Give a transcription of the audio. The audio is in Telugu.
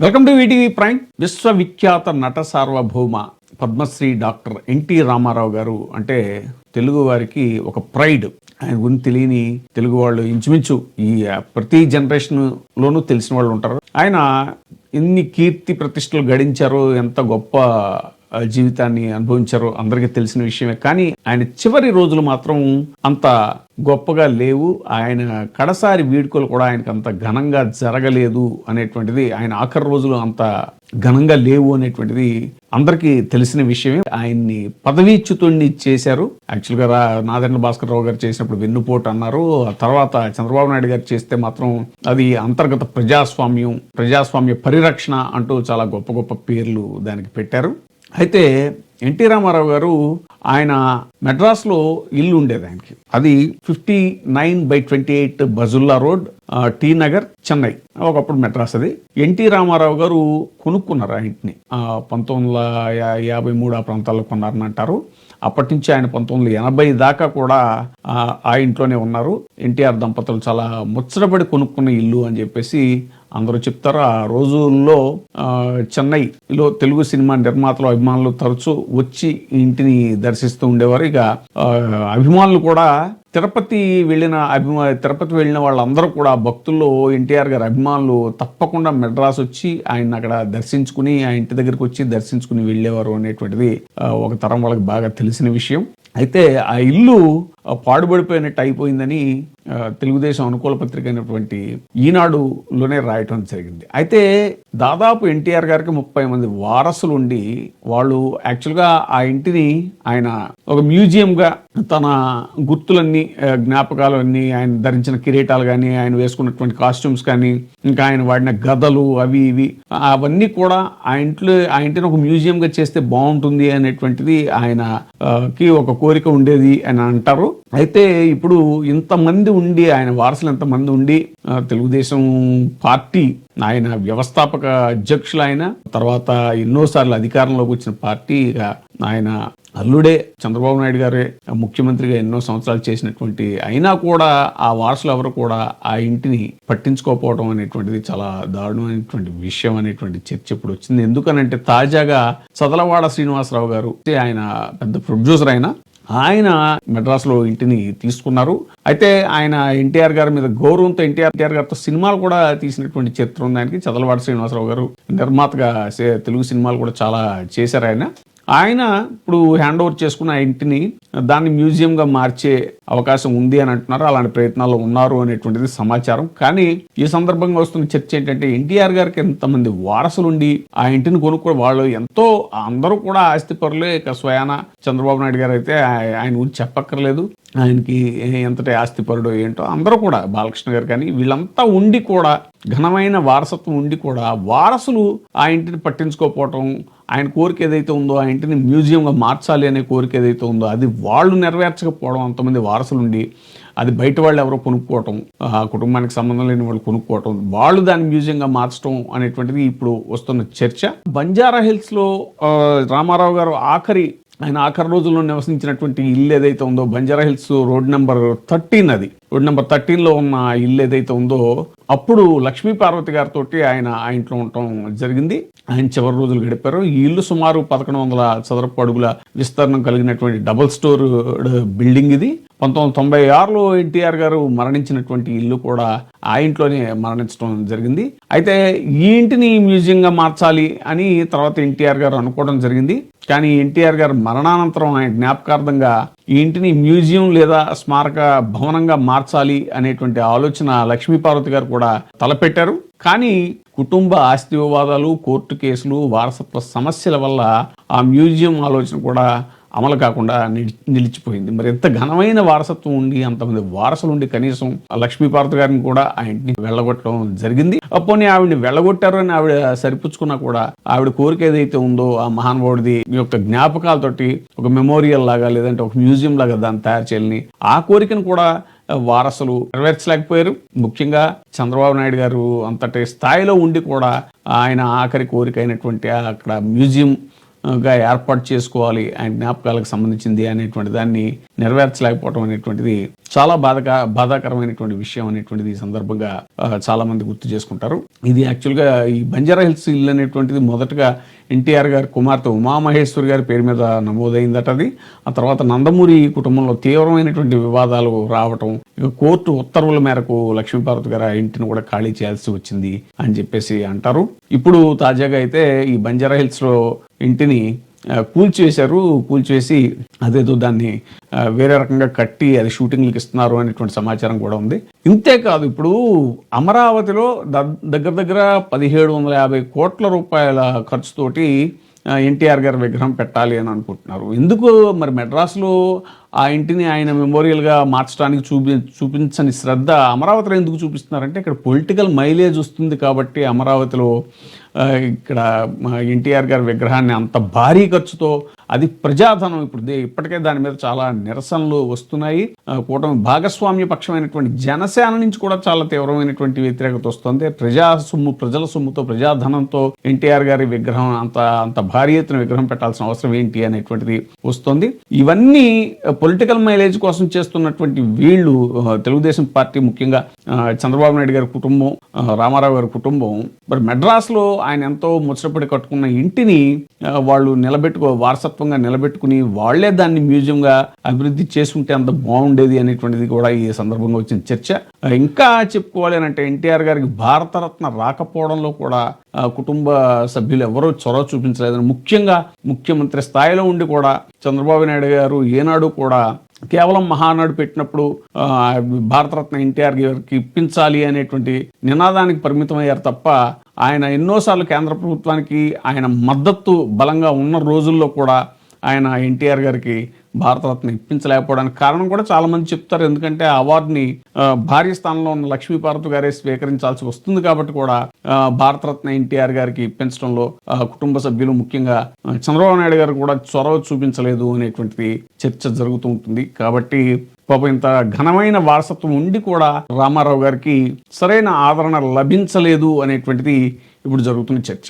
Welcome to VTV prime. విశ్వవిఖ్యాత నట సార్వభౌమ పద్మశ్రీ డాక్టర్ ఎన్టీ రామారావు గారు అంటే తెలుగు వారికి ఒక ప్రైడ్. ఆయన గురించి తెలియని తెలుగు వాళ్ళు ఇంచుమించు ఈ ప్రతి జనరేషన్ లోనూ తెలిసిన వాళ్ళు ఉంటారు. ఆయన ఎన్ని కీర్తి ప్రతిష్టలు గడించారు ఎంత గొప్ప జీవితాన్ని అనుభవించారో అందరికీ తెలిసిన విషయమే. కానీ ఆయన చివరి రోజులు మాత్రం అంత గొప్పగా లేవు. ఆయన కడసారి వీడుకలు కూడా ఆయనకు అంత ఘనంగా జరగలేదు అనేటువంటిది ఆయన ఆఖరి రోజులు అంత ఘనంగా లేవు అనేటువంటిది అందరికీ తెలిసిన విషయమే. ఆయన్ని పదవీచ్యుతుణ్ణి చేశారు. యాక్చువల్గా రా నాదెండ్ల భాస్కర్ రావు గారు చేసినప్పుడు వెన్నుపోటు అన్నారు. ఆ తర్వాత చంద్రబాబు నాయుడు గారు చేస్తే మాత్రం అది అంతర్గత ప్రజాస్వామ్యం ప్రజాస్వామ్య పరిరక్షణ అంటూ చాలా గొప్ప గొప్ప పేర్లు దానికి పెట్టారు. అయితే ఎన్టీ రామారావు గారు ఆయన మెడ్రాస్లో ఇల్లు ఉండేది ఆయనకి. అది fifty nine by twenty eight Bazullah road T Nagar Chennai. ఒకప్పుడు మెడ్రాస్ అది. ఎన్టీ రామారావు గారు కొనుక్కున్నారు ఆ ఇంటిని. పంతొమ్మిది వందల యాభై మూడు ఆ ప్రాంతాల్లో కొన్నారని అంటారు. అప్పటి నుంచి ఆయన పంతొమ్మిది వందల ఎనభై దాకా కూడా ఆ ఇంట్లోనే ఉన్నారు. ఎన్టీఆర్ దంపతులు చాలా ముచ్చటపడి కొనుక్కున్న ఇల్లు అని చెప్పేసి అందరూ చెప్తారు ఆ రోజుల్లో చెన్నైలో తెలుగు సినిమా నిర్మాతలు అభిమానులు తరచూ వచ్చి ఇంటిని దర్శిస్తూ ఉండేవారు. ఇక అభిమానులు కూడా తిరుపతి వెళ్ళిన అభిమా తిరుపతి వెళ్ళిన వాళ్ళందరూ కూడా భక్తుల్లో ఎన్టీఆర్ గారి అభిమానులు తప్పకుండా మెడ్రాస్ వచ్చి ఆయన అక్కడ దర్శించుకుని ఆ ఇంటి దగ్గరికి వచ్చి దర్శించుకుని వెళ్ళేవారు అనేటువంటిది ఒక తరం వాళ్ళకి బాగా తెలిసిన విషయం. అయితే ఆ ఇల్లు పాడుబడిపోయినట్టు అయిపోయిందని తెలుగుదేశం అనుకూల పత్రిక అయినటువంటి ఈనాడులోనే రాయటం జరిగింది. అయితే దాదాపు ఎన్టీఆర్ గారికి ముప్పై మంది వారసులు ఉండి వాళ్ళు యాక్చువల్గా ఆ ఇంటిని ఆయన ఒక మ్యూజియంగా తన గుర్తులన్నీ జ్ఞాపకాలు అన్నీ ఆయన ధరించిన కిరీటాలు కానీ ఆయన వేసుకున్నటువంటి కాస్ట్యూమ్స్ కానీ ఇంకా ఆయన వాడిన గదలు అవి ఇవి అవన్నీ కూడా ఆ ఇంట్లో ఆ ఇంటిని ఒక మ్యూజియంగా చేస్తే బాగుంటుంది అనేటువంటిది ఆయనకి ఒక కోరిక ఉండేది అని అంటారు. అయితే ఇప్పుడు ఇంతమంది ఉండి ఆయన వారసులు ఎంతమంది ఉండి తెలుగుదేశం పార్టీ ఆయన వ్యవస్థాపక అధ్యక్షులు ఆయన తర్వాత ఎన్నోసార్లు అధికారంలోకి వచ్చిన పార్టీగా ఆయన అల్లుడే చంద్రబాబు నాయుడు గారే ముఖ్యమంత్రిగా ఎన్నో సంవత్సరాలు చేసినటువంటి అయినా కూడా ఆ వారసులు ఎవరు కూడా ఆ ఇంటిని పట్టించుకోకపోవడం అనేటువంటిది చాలా దారుణమైనటువంటి విషయం అనేటువంటి చర్చ ఇప్పుడు వచ్చింది. ఎందుకనంటే తాజాగా సదలవాడ శ్రీనివాసరావు గారు ఆయన పెద్ద ప్రొడ్యూసర్ ఆయన ఆయన మెడ్రాస్లో ఇంటిని తీసుకున్నారు. అయితే ఆయన ఎన్టీఆర్ గారి మీద గౌరవంతో ఎన్టీఆర్ ఎన్టీఆర్ గారితో సినిమాలు కూడా తీసినటువంటి చరిత్ర ఉంది ఆయనకి. చదలవాడ శ్రీనివాసరావు గారు నిర్మాతగా తెలుగు సినిమాలు కూడా చాలా చేశారు ఆయన. ఆయన ఇప్పుడు హ్యాండ్ ఓవర్ చేసుకున్న ఇంటిని దాన్ని మ్యూజియంగా మార్చే అవకాశం ఉంది అని అంటున్నారు. అలాంటి ప్రయత్నాలు ఉన్నారు అనేటువంటిది సమాచారం. కానీ ఈ సందర్భంగా వస్తున్న చర్చ ఏంటంటే ఎన్టీఆర్ గారికి ఎంతమంది వారసులు ఉండి ఆ ఇంటిని కొనుక్కో వాళ్ళు ఎంతో అందరూ కూడా ఆస్తిపరులే ఇక స్వయాన చంద్రబాబు నాయుడు గారు అయితే ఆయన గురించి చెప్పక్కర్లేదు. ఆయనకి ఎంతటి ఆస్తిపరుడో ఏంటో అందరూ కూడా బాలకృష్ణ గారు కానీ వీళ్ళంతా ఉండి కూడా ఘనమైన వారసత్వం ఉండి కూడా వారసులు ఆ ఇంటిని పట్టించుకోకపోవటం ఆయన కోరిక ఏదైతే ఉందో ఆ ఇంటిని మ్యూజియంగా మార్చాలి అనే కోరిక ఏదైతే ఉందో అది వాళ్ళు నెరవేర్చకపోవడం అంతమంది వారసులు ఉండి అది బయట వాళ్ళు ఎవరో కొనుక్కోవటం ఆ కుటుంబానికి సంబంధం లేని వాళ్ళు కొనుక్కోవటం వాళ్ళు దాన్ని మ్యూజియంగా మార్చడం అనేటువంటిది ఇప్పుడు వస్తున్న చర్చ. బంజారా హిల్స్లో రామారావు గారు ఆఖరి ఆయన ఆఖరి రోజుల్లో నివసించినటువంటి ఇల్లు ఏదైతే ఉందో Banjara hills road number thirteen అది రోడ్ నెంబర్ థర్టీన్లో ఉన్న ఇల్లు ఏదైతే ఉందో అప్పుడు లక్ష్మీ పార్వతి గారితో ఆయన ఆ ఇంట్లో ఉండటం జరిగింది. ఆయన చివరి రోజులు గడిపారు. ఈ ఇల్లు సుమారు పదకొండు వందల చదరపు అడుగుల విస్తీర్ణం కలిగినటువంటి డబుల్ స్టోర్ బిల్డింగ్ ఇది. పంతొమ్మిది తొంభై ఆరులో ఎన్టీఆర్ గారు మరణించినటువంటి ఇల్లు కూడా ఆ ఇంట్లోనే మరణించడం జరిగింది. అయితే ఈ ఇంటిని మ్యూజియంగా మార్చాలి అని తర్వాత ఎన్టీఆర్ గారు అనుకోవడం జరిగింది. కానీ ఎన్టీఆర్ గారు మరణానంతరం ఆయన జ్ఞాపకార్థంగా ఈ ఇంటిని మ్యూజియం లేదా స్మారక భవనంగా మార్చాలి అనేటువంటి ఆలోచన లక్ష్మీపార్వతి గారు కూడా తలపెట్టారు. కానీ కుటుంబ ఆస్తి వివాదాలు కోర్టు కేసులు వారసత్వ సమస్యల వల్ల ఆ మ్యూజియం ఆలోచన కూడా అమలు కాకుండా నిలిచిపోయింది. మరి ఎంత ఘనమైన వారసత్వం ఉండి అంతమంది వారసులు ఉండి కనీసం ఆ లక్ష్మీపార్వతి గారిని కూడా ఆ ఇంటిని వెళ్ళగొట్టడం జరిగింది. అప్పుడు ఆవిడని వెళ్ళగొట్టారు అని ఆవిడ సరిపుచ్చుకున్నా కూడా ఆవిడ కోరిక ఏదైతే ఉందో ఆ మహానుభావుడిది యొక్క జ్ఞాపకాలతోటి ఒక మెమోరియల్ లాగా లేదంటే ఒక మ్యూజియం లాగా దాన్ని తయారు చేయాలని ఆ కోరికను కూడా వారసులు నెరవేర్చలేకపోయారు. ముఖ్యంగా చంద్రబాబు నాయుడు గారు అంతటి స్థాయిలో ఉండి కూడా ఆయన ఆఖరి కోరిక అయినటువంటి అక్కడ మ్యూజియం గా ఏర్పాటు చేసుకోవాలి ఆయన జ్ఞాపకాలకు సంబంధించింది అనేటువంటి దాన్ని నెరవేర్చలేకపోవడం అనేటువంటిది చాలా బాధక బాధాకరమైనటువంటి విషయం అనేటువంటిది ఈ సందర్భంగా చాలా మంది గుర్తు చేసుకుంటారు. ఇది యాక్చువల్గా ఈ బంజారా హిల్స్ ఇల్లు అనేటువంటిది మొదటగా ఎన్టీఆర్ గారి కుమార్తె ఉమామహేశ్వరి గారి పేరు మీద నమోదైందట అది. ఆ తర్వాత నందమూరి కుటుంబంలో తీవ్రమైనటువంటి వివాదాలు రావటం ఇక కోర్టు ఉత్తర్వుల మేరకు లక్ష్మీపార్వతి గారు ఆ ఇంటిని కూడా ఖాళీ చేయాల్సి వచ్చింది అని చెప్పేసి అంటారు. ఇప్పుడు తాజాగా అయితే ఈ బంజారా హిల్స్లో ఇంటిని కూల్చివేశారు. కూల్చివేసి అదేదో దాన్ని వేరే రకంగా కట్టి అది షూటింగ్లకు ఇస్తున్నారు అనేటువంటి సమాచారం కూడా ఉంది. ఇంతే కాదు ఇప్పుడు అమరావతిలో ద- దగ్గర దగ్గర పదిహేడు వందల యాభై కోట్ల రూపాయల ఖర్చుతోటి ఎన్టీఆర్ గారి విగ్రహం పెట్టాలి అని అనుకుంటున్నారు. ఎందుకు? మరి మెడ్రాస్లో ఆ ఇంటిని ఆయన మెమోరియల్గా మార్చడానికి చూపి చూపించని శ్రద్ధ అమరావతిలో ఎందుకు చూపిస్తున్నారంటే ఇక్కడ పొలిటికల్ మైలేజ్ వస్తుంది కాబట్టి అమరావతిలో ఇక్కడ ఎన్టీఆర్ గారి విగ్రహాన్ని అంత భారీ ఖర్చుతో అది ప్రజాధనం ఇప్పుడు దే- ఇప్పటికే దాని మీద చాలా నిరసనలు వస్తున్నాయి. కూటమి భాగస్వామ్య పక్షమైనటువంటి జనసేన నుంచి కూడా చాలా తీవ్రమైనటువంటి వ్యతిరేకత వస్తుంది. ప్రజా సొమ్ము ప్రజల సొమ్ముతో ప్రజాధనంతో ఎన్టీఆర్ గారి విగ్రహం అంత అంత భారీ ఎత్తున విగ్రహం పెట్టాల్సిన అవసరం ఏంటి అనేటువంటిది వస్తుంది. ఇవన్నీ పొలిటికల్ మైలేజ్ కోసం చేస్తున్నటువంటి వీళ్ళు తెలుగుదేశం పార్టీ ముఖ్యంగా చంద్రబాబు నాయుడు గారి కుటుంబం రామారావు గారి కుటుంబం మరి మెడ్రాస్లో ఆయన ఎంతో ముచ్చటపడి కట్టుకున్న ఇంటిని వాళ్ళు నిలబెట్టుకో వారసత్వంగా నిలబెట్టుకుని వాళ్ళే దాన్ని మ్యూజియంగా అభివృద్ధి చేసుకుంటే అంత బాగుండేది అనేటువంటిది కూడా ఈ సందర్భంగా వచ్చిన చర్చ. ఇంకా చెప్పుకోవాలి అని అంటే ఎన్టీఆర్ గారికి భారతరత్న రాకపోవడంలో కూడా కుటుంబ సభ్యులు ఎవరూ చొరవ చూపించలేదని ముఖ్యంగా ముఖ్యమంత్రి స్థాయిలో ఉండి కూడా చంద్రబాబు నాయుడు గారు ఏనాడు కూడా కేవలం మహానాడు పెట్టినప్పుడు భారతరత్న ఎన్టీఆర్ గారికి ఇప్పించాలి అనేటువంటి నినాదానికి పరిమితమయ్యారు తప్ప ఆయన ఎన్నోసార్లు కేంద్ర ప్రభుత్వానికి ఆయన మద్దతు బలంగా ఉన్న రోజుల్లో కూడా ఆయన ఎన్టీఆర్ గారికి భారతరత్న ఇప్పించలేకపోవడానికి కారణం కూడా చాలా మంది చెప్తారు. ఎందుకంటే ఆ అవార్డుని భార్య భారీ స్థానంలో ఉన్న లక్ష్మీపార్వతి గారే స్వీకరించాల్సి వస్తుంది కాబట్టి కూడా భారతరత్న ఎన్టీఆర్ గారికి ఇప్పించడంలో కుటుంబ సభ్యులు ముఖ్యంగా చంద్రబాబు నాయుడు గారు కూడా చొరవ చూపించలేదు అనేటువంటిది చర్చ జరుగుతూ ఉంటుంది. కాబట్టి పాపం ఇంత ఘనమైన వారసత్వం ఉండి కూడా రామారావు గారికి సరైన ఆదరణ లభించలేదు అనేటువంటిది ఇప్పుడు జరుగుతున్న చర్చ.